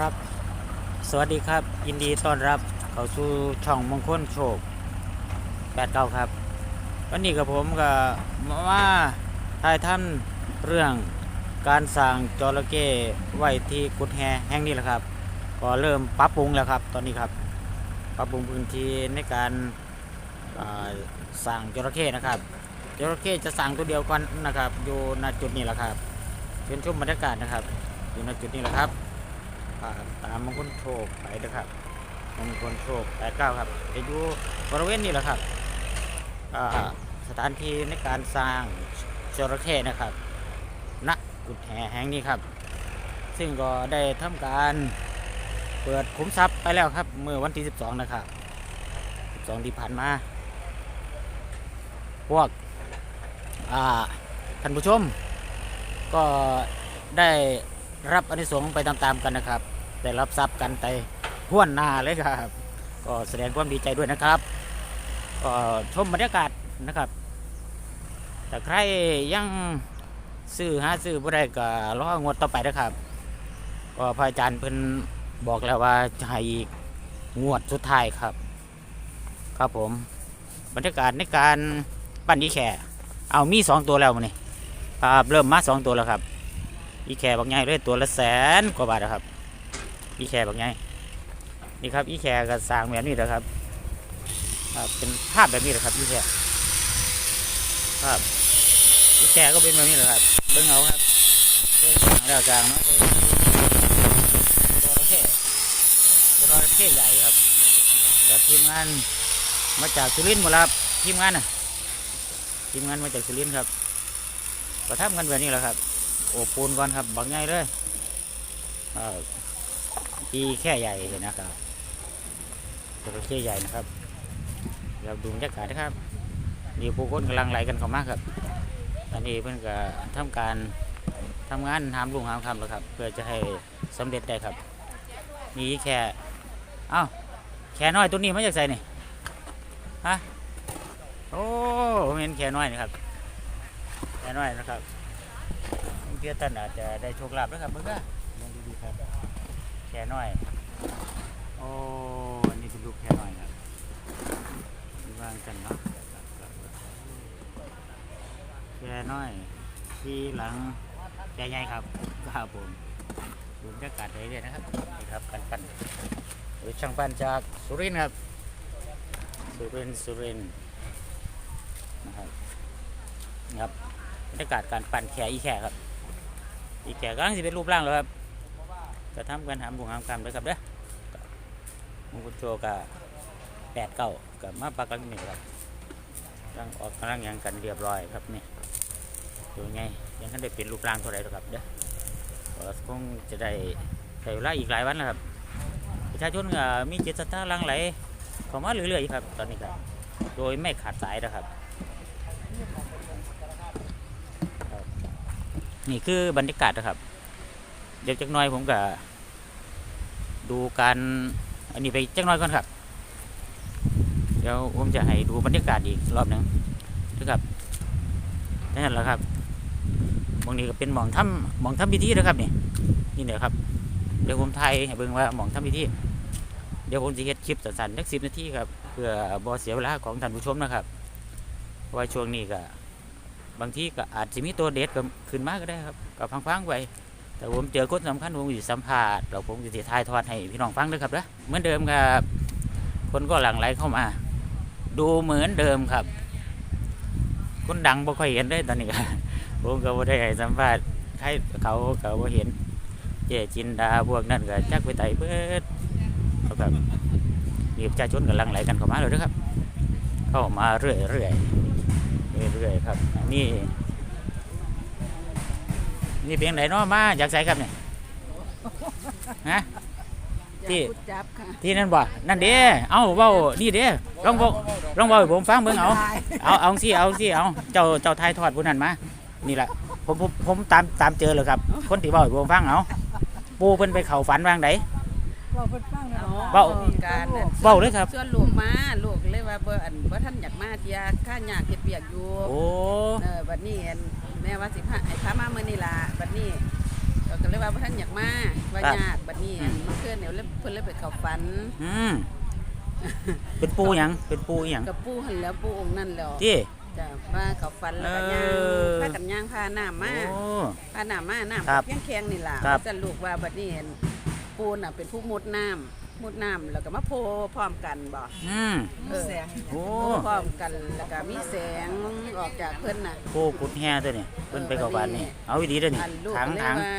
ครับ สวัสดีครับ ยินดีต้อนรับ เข้าสู่ช่องมงคลโชคแปดเก้าครับ วันนี้กับผมก็มาถ่ายทำเรื่องการสร้างจระเข้ไว้ที่กุดแฮแห่งนี้แหละครับ ก็เริ่มปรับปรุงแล้วครับ ตอนนี้ครับปรับปรุงพื้นที่ในการสร้างจระเข้นะครับจระเข้จะสร้างตัวเดียวกันนะครับ อยู่ณจุดนี้แหละครับเชิญชมบรรยากาศนะครับ อยู่ณจุดนี้แหละครับ ตามมงคลโชคไปนะครับมงคลโชคแปดเก้าครับจะอยู่บริเวณนี้แหละครับสถานที่ในการสร้างจระเข้นะครับณกุดแห่แห่งนี้ครับ ซึ่งก็ได้ทำการเปิดคุ้มทรัพย์ไปแล้วครับ เมื่อวันที่ 12 นะครับ 12 ที่ผ่านมา พวกท่านผู้ชม ก็ได้รับอนิสงส์ไปตามๆกันนะครับ ได้รับทรัพย์กันไปห้วนนาเลยครับ ก็แสดงความดีใจด้วยนะครับก็ชมบรรยากาศนะครับ แต่ใครยังซื้อหาซื้อบ่ได้ก็รองวดต่อไปนะครับ ก็พระอาจารย์เพิ่นบอกแล้วว่าจะให้อีกงวดสุดท้ายครับ ครับผมบรรยากาศในการปั้นอีแข่เอามีสองตัวแล้วมันนี่ครับเริ่มมาสองตัวแล้วครับ อีแข่บักใหญ่เลยตัวละแสนกว่าบาทนะครับ อีแข่บักใหญ่นี่ครับอีแข่ก็สร้างแบบนี้นะครับครับเป็นภาพแบบนี้นะครับอีแข่ครับอีแข่ก็เป็นแบบนี้แหละครับเบิ้งเอาครับเบิ้งสร้างแล้วกลางเนาะตัวระเข้ตัวระเข้ใหญ่ครับเดี๋ยวทีมงานมาจากสุรินทร์หมดแล้วครับทีมงานน่ะทีมงานมาจากสุรินทร์ครับก็ทำกันแบบนี้แหละครับ โอปูนก่อนครับบักใหญ่เลย เอ่แค่ใหญ่เลยนะครับจระเข้ใหญ่นะครับเดี๋ยวดูบรรยากาศนะครับนี่ผู้คนกำลังไหลกันเข้ามาครับตอนนี้เพื่อนก็ทำการทำงานหามลุงหามคำแล้วครับ เพื่อจะให้สำเร็จได้ครับนี่แค่เอ้าแค่น้อยตัวนี้มาจากใส่นี่ฮะโอ้ผมเห็นแค่น้อยนะครับแค่น้อยนะครับเพื่อท่านอาจจะได้โชคลาภด้วยครับเพื่อนมองดีๆครับ แค่น้อย โอ้อันนี้เป็นลูกแค่น้อยครับวางกันเนาะแค่น้อย ที่หลังแค่ใหญ่ครับครับผมดูบรรยากาศไปเรื่ยๆนะครับนี่ครับกันปั้นหรือช่างปั้นจากสุรินทร์ครับ สุรินทร์สุรินทร์นะครับครับบรรยากาศการปั้นแค่อีแค่ครับ อีกแก่ก็สิเป็นรูปร่างแล้วครับ จะทำกันหามบุงหามคำเลยครับเด้อมุกุโจกับแปดเก้ากับมาปักลังนี่ครับร่างออกกำลังยังกันเรียบร้อยครับนี่ดูไงยังท่านได้เป็นรูปร่างเท่าไหรหรอครับเด้อก็คงจะได้ใช้เวลาอีกหลายวันแล้วครับประชาชนมีจิตศรัทธาลังไหลเข้ามาเรื่อยๆครับ ตอนนี้ครับ โดยไม่ขาดสายนะครับ นี่คือบรรยากาศนะครับ เดี๋ยวจักน้อยผมก็ดูการอันนี้ไปจักน้อยก่อนครับ เดี๋ยวผมจะให้ดูบรรยากาศอีกรอบหนึ่งนะครับนั่นแหละครับมองนี้ก็เป็นหมองถ้ำหมองถ้ำพิธีนะครับนี่นี่เนี่ยครับ เดี๋ยวผมไทยเบิ่งว่าหมองถ้ำพิธีเดี๋ยวผมจะเฮ็ดคลิปสั้นๆสักสิบนาทีครับเพื่อบอเสียเวลาของท่านผู้ชมนะครับว่าช่วงนี้ก็บางทีก็อาจจะมีตัวเด็ดก็ขึ้นมาก็ได้ครับก็ฟังๆไป แต่ผมเจอคนสำคัญผมอยู่สัมภาษณ์เราผมจะถ่ายทอดให้พี่น้องฟังด้วยครับนะเหมือนเดิมครับ คนก็หลั่งไหลเข้ามา ดูเหมือนเดิมครับ คนดังบ่ค่อยเห็นได้ตอนนี้ครับผมก็บ่ได้ให้สัมภาษณ์ใครเขาก็บ่เห็น เจจินดาพวกนั้นก็จักไปไต่เพิดเขาก็มีประชาชนกำลังไหลกันเข้ามาเลยนะครับ เข้ามาเรื่อยๆเรื่อยๆครับนี่ นี่เพียงไหนเนาะมาจากไสครับเนี่ยฮะที่ที่จับค่ะที่นั่นบ่นั่นเด้เอ้าเว้านี่เด้ลองเว้าลองเว้าให้ผมฟังเบิ่งเอาเอาเอาสิเอาสิเอาเจ้าเจ้าทายทอดผู้นั้นมานี่แหละผมผมผมตามตามเจอเลยครับ คนที่เว้าให้ผมฟังเอาปูเพิ่นไปเข้าฝันวางไดเราเพิ่นฟังเนาะเว้า การนั่นเว้าเลยครับ ส่วนลูกมาลูกเลยว่าบ่อันบ่ทันอยากมาเที่ยข้าหยากเฮ็ดเวียกอยู่โอ้ เออบัดนี้อัน แม่ว่าสิพาให้พามามื้อนี้ล่ะบัดนี้เราก็เลยว่าบ่ท่านอยากมาว่าครับ ญาติบัดนี้อืมเมื่อคืนเนี่ยเลยเพิ่นเลยไปเข้าฝันอืมเป็นปูหยังเป็นปูอีหยังกับปู่หันแล้วปู่องค์นั่นแล้วที่ จ้ะว่าเข้าฝันแล้วก็ย่างเออ พากันย่างพาน้ำมา โอ้ พาน้ำมาน้ำครับเพียงแข็งนี่ล่ะครับ ว่าจะลูกว่าบัดนี้เห็นปูน่ะเป็นผู้มุดน้ำ มุดน้ำแล้วก็มาโพพร้อมกันบ่อืมเออโอ้โพพร้อมกันแล้วก็มีแสงออกจากเพิ่นน่ะปูกุดแห่ตัวนี่เพิ่นไปเข้าบ้านนี่เอาอีดีเด้อนี่อันลูกถังก็เลยถังว่า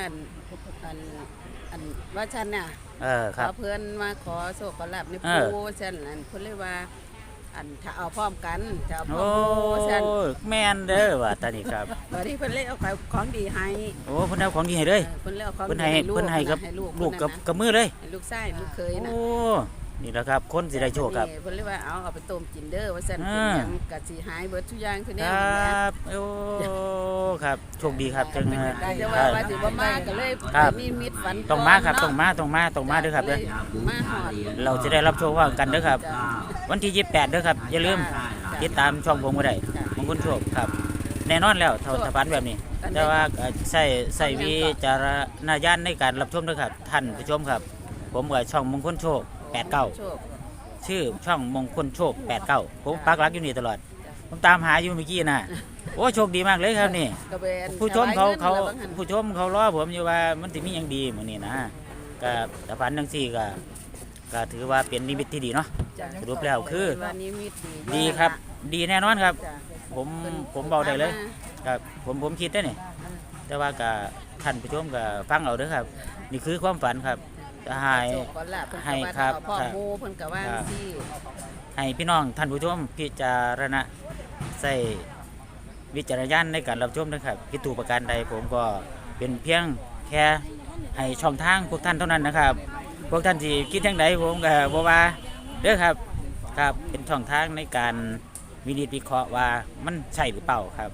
อันอันว่าฉันน่ะเออขครัอบเพื่อนมาขอโชคขอลาบในเออปูฉันอันเพิ่นเลยว่า อันถ้าเอาพร้อมกันถ้าเอาพร้อโอ้มปูฉันแม่นเด้อว่าตานี่ครับ วันนี้เพิ่นเลยเอาของดีให้โอ้เพิ่นเอาของดีให้เลยเออเพิ่นเลยเอาของเพิ่นดีให้ให้ลูกเพิ่นให้กับนะลูกลูกกับเพิ่นน่ะกับมือเลย ให้ลูกชายลูกเคยโอ้นะนี่แหละครับคนสิได้โชคครับนี่เพิ่นเลยว่าเอาเอาไปต้มกินเด้อว่าซั่นอ่า เป็นหยังกะสิหายเบิดทุกอย่างคือคแนรวนี้นะับ โอ้ ครับ โชคดีครับจังแต่ว่าว่าสิบ่มาก็เลยครับ มีมิตรฝันต้องมาครับก่นต้องมา ต้องมา ต้องมาเด้อครับเด้อ มาหอดเราจะได้รับโชคว่ากันเด้อครับ จ้ะ วันที่ 28เด้อครับ อย่าลืมจ้ะติดตามช่องผมก็ได้จ้ะมงคลโชคครับ แน่นอนแล้วเท่าโชคสะพานแบบนี้อันใดแต่ว่าก็ใส่ใส่วิจารณญาณในการรับชมด้วยครับ ท่านผู้ชมครับ ผมกับช่องมงคลโชค89โชคชื่อช่องมงคลโชค 89 ผมปักหลักอยู่นี่ตลอด ผมตามหาอยู่เมื่อกี้น่ะโอ้โชคดีมากเลยครับนี่กระเบนผู้ชมเขาเขาถวายงินแล้วบงหันผู้ชมเขารอผมอยู่ว่ามันสิมีหยังดีมื้อนี้นะก็สะพานจังซี่ก็ ก็ถือว่าเป็นนิมิตที่ดีเนาะจ้ะสรุปแล้วคือวันนี้มีดีดีครับ ดีแน่นอนครับจ้ะผมผมเบาได้เลยครับผมผมคิดได้นี่แต่ว่าก็ท่านผู้ชมก็ฟังเอาเด้อครับ นี่คือความฝันครับจะให้โชคก่อนละเพิ่นให้ก็ว่าครับเอาพ่อครับหมูเพิ่นก็ว่าครับสิให้พี่น้องท่านผู้ชมพิจารณาใส่วิจารณญาณในการรับชมนะครับพิตูประการใดผมก็เป็นเพียงแค่ให้ช่องทางพวกท่านเท่านั้นนะครับ พวกท่านที่คิดทางใดผมก็บอว่าเด้อครับครับเป็นช่องทางในการวินิจวิเคราะห์ว่ามันใช่หรือเปล่าครับ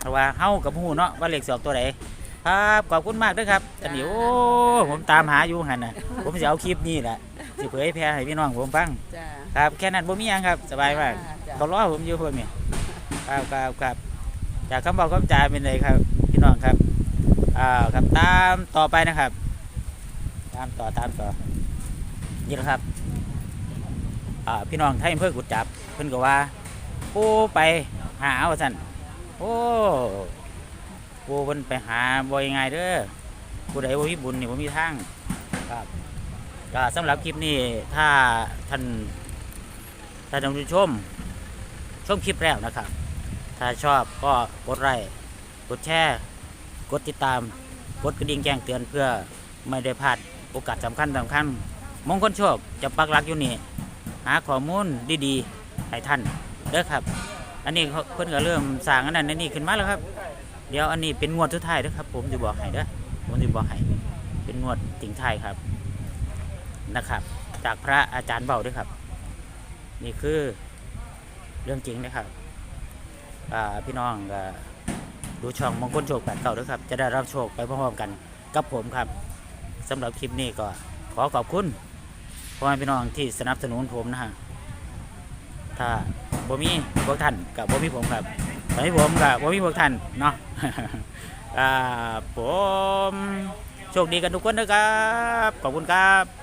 เพราะว่าเฮากับหูเนาะว่าเลขสองตัวไหนครับขอบคุณมากเด้วยครับอันนี้โอ้ผมตามหาอยู่หันนะผมจะเอาคลิปนี้แหละสิเผยแพร่ให้พี่น้องผมฟังจ้ะครับแค่นั้นผมมีหยังครับสบายมากจ้ะเขาล้อผมอยู่พวกนี้ครับครับครับจากคำบอกคำจาเป็นเลยครับพี่น้องครับอ่าครับตามต่อไปนะครับ ตามต่อตามต่อนี่แหละครับพี่น้องไทยเพื่อกุดจับเพิ่อนก็ว่าปูไปหาว่าสันโอ้ปูเพิ่นไปหาบ่อยง่ายเด้อผู้ใดบ่มีบุญนี่บ่มีทางครับก็สำหรับคลิปนี้ถ้าท่านถ้าท่านผู้ชม ชมคลิปแล้วนะครับ ถ้าชอบก็กดไลค์กดแชร์ กดติดตาม กดกระดิ่งแจ้งเตือนเพื่อไม่ได้พลาด โอกาสสำคัญสำคัญมงคลโชคจะปักหลักอยู่นี่หาข้อมูลดีๆให้ท่านเด้อครับ อันนี้เพิ่นก็เริ่มสร้างอันนั้นอันนี้ขึ้นมาแล้วครับ เดี๋ยวอันนี้เป็นงวดสุดท้ายเด้อครับ ผมจะบอกให้เด้อผมจะบอกให้เป็นงวดติ่งท้ายครับนะครับ จากพระอาจารย์เบาเด้วยครับ นี่คือเรื่องจริงนะครับพี่น้องดูช่องมงคลโชคแปดเก่าด้วยครับ จะได้รับโชคไปพร้อมๆกันกับผมครับ สำหรับคลิปนี้ก็ขอขอบคุณพ่อแม่พี่น้องที่สนับสนุนผมนะฮะ ถ้าบ่มีพวกท่านกับบ่มีผมครับบ่มีผมกับบ่มีพวกท่านเนาะอ่าผมโชคดีกันทุกคนนะครับ ขอบคุณครับ